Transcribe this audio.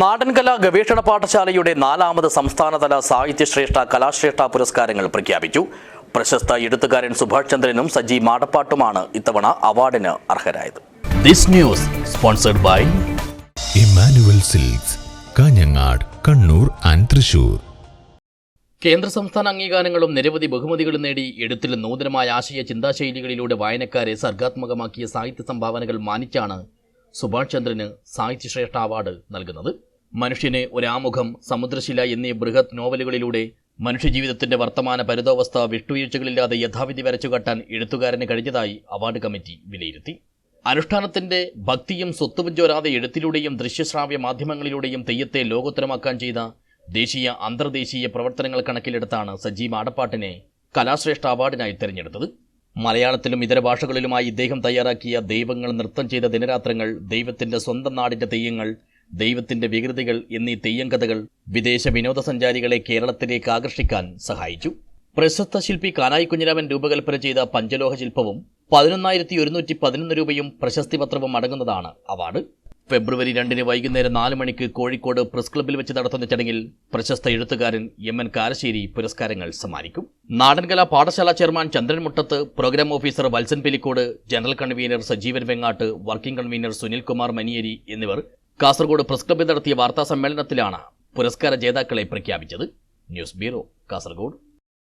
നാടൻകല ഗവേഷണ പാഠശാലയുടെ നാലാമത് സംസ്ഥാനതല സാഹിത്യശ്രേഷ്ഠ കലാശ്രേഷ്ഠ പുരസ്കാരങ്ങൾ പ്രഖ്യാപിച്ചു. പ്രശസ്ത എഴുത്തുകാരൻ സുഭാഷ് ചന്ദ്രനും സജി മാടപ്പാട്ടുമാണ് ഇത്തവണ അവാർഡിന് അർഹരായത്. This news sponsored by Emmanuel silks Kanhangad Kannur and Thrissur കേന്ദ്ര സംസ്ഥാന അംഗീകാരങ്ങളും നിരവധി ബഹുമതികളും നേടി എഴുത്തിൽ നൂതനമായ ആശയ ചിന്താശൈലികളിലൂടെ വായനക്കാരെ സർഗാത്മകമാക്കിയ സാഹിത്യ സംഭാവനകൾ മാനിച്ചാണ് സുഭാഷ് ചന്ദ്രന് സാഹിത്യശ്രേഷ്ഠ അവാർഡ് നൽകുന്നത്. മനുഷ്യന് ഒരാമുഖം സമുദ്രശില എന്നീ ബൃഹത് നോവലുകളിലൂടെ മനുഷ്യജീവിതത്തിന്റെ വർത്തമാന പരിതോവസ്ഥ വിട്ടുവീഴ്ചകളില്ലാതെ യഥാവിധി വരച്ചുകാട്ടാൻ എഴുത്തുകാരന് കഴിഞ്ഞതായി അവാർഡ് കമ്മിറ്റി വിലയിരുത്തി. അനുഷ്ഠാനത്തിന്റെ ഭക്തിയും സ്വത്തുവും ചോരാതെ എഴുത്തിലൂടെയും ദൃശ്യശ്രാവ്യ മാധ്യമങ്ങളിലൂടെയും തെയ്യത്തെ ലോകോത്തരമാക്കാൻ ചെയ്ത ദേശീയ അന്തർദേശീയ പ്രവർത്തനങ്ങൾ കണക്കിലെടുത്താണ് സജീവ് ആടപ്പാട്ടിനെ കലാശ്രേഷ്ഠ അവാർഡിനായി തിരഞ്ഞെടുത്തത്. മലയാളത്തിലും ഇതര ഭാഷകളിലുമായി ഇദ്ദേഹം തയ്യാറാക്കിയ ദൈവങ്ങൾ നൃത്തം ചെയ്ത ദിനരാത്രങ്ങൾ ദൈവത്തിന്റെ സ്വന്തം നാടിന്റെ തെയ്യങ്ങൾ ദൈവത്തിന്റെ വികൃതികൾ എന്നീ തെയ്യം കഥകൾ വിദേശ വിനോദസഞ്ചാരികളെ കേരളത്തിലേക്ക് ആകർഷിക്കാൻ സഹായിച്ചു. പ്രശസ്ത ശില്പി കാനായി കുഞ്ഞിരാമൻ രൂപകൽപ്പന ചെയ്ത പഞ്ചലോഹ ശില്പവും പതിനൊന്നായിരത്തി ഒരുന്നൂറ്റി പതിനൊന്ന് രൂപയും പ്രശസ്തി പത്രവും അടങ്ങുന്നതാണ് അവാർഡ്. ഫെബ്രുവരി രണ്ടിന് വൈകുന്നേരം നാല് മണിക്ക് കോഴിക്കോട് പ്രസ് ക്ലബ്ബിൽ വെച്ച് നടത്തുന്ന ചടങ്ങിൽ പ്രശസ്ത എഴുത്തുകാരൻ എം എൻ കാരശ്ശേരി പുരസ്കാരങ്ങൾ സമ്മാനിക്കും. നാടൻകല പാഠശാല chairman Chandran Muttath program officer Valsan Pelikode general convener Sajeevan Vengatt working convener Sunilkumar Manieri എന്നിവർ കാസർഗോഡ് പ്രസ് ക്ലബ്ബിൽ നടത്തിയ വാർത്താ സമ്മേളനത്തിലാണ് പുരസ്കാര ജേതാക്കളെ പ്രഖ്യാപിച്ചത്. News bureau Kasaragod.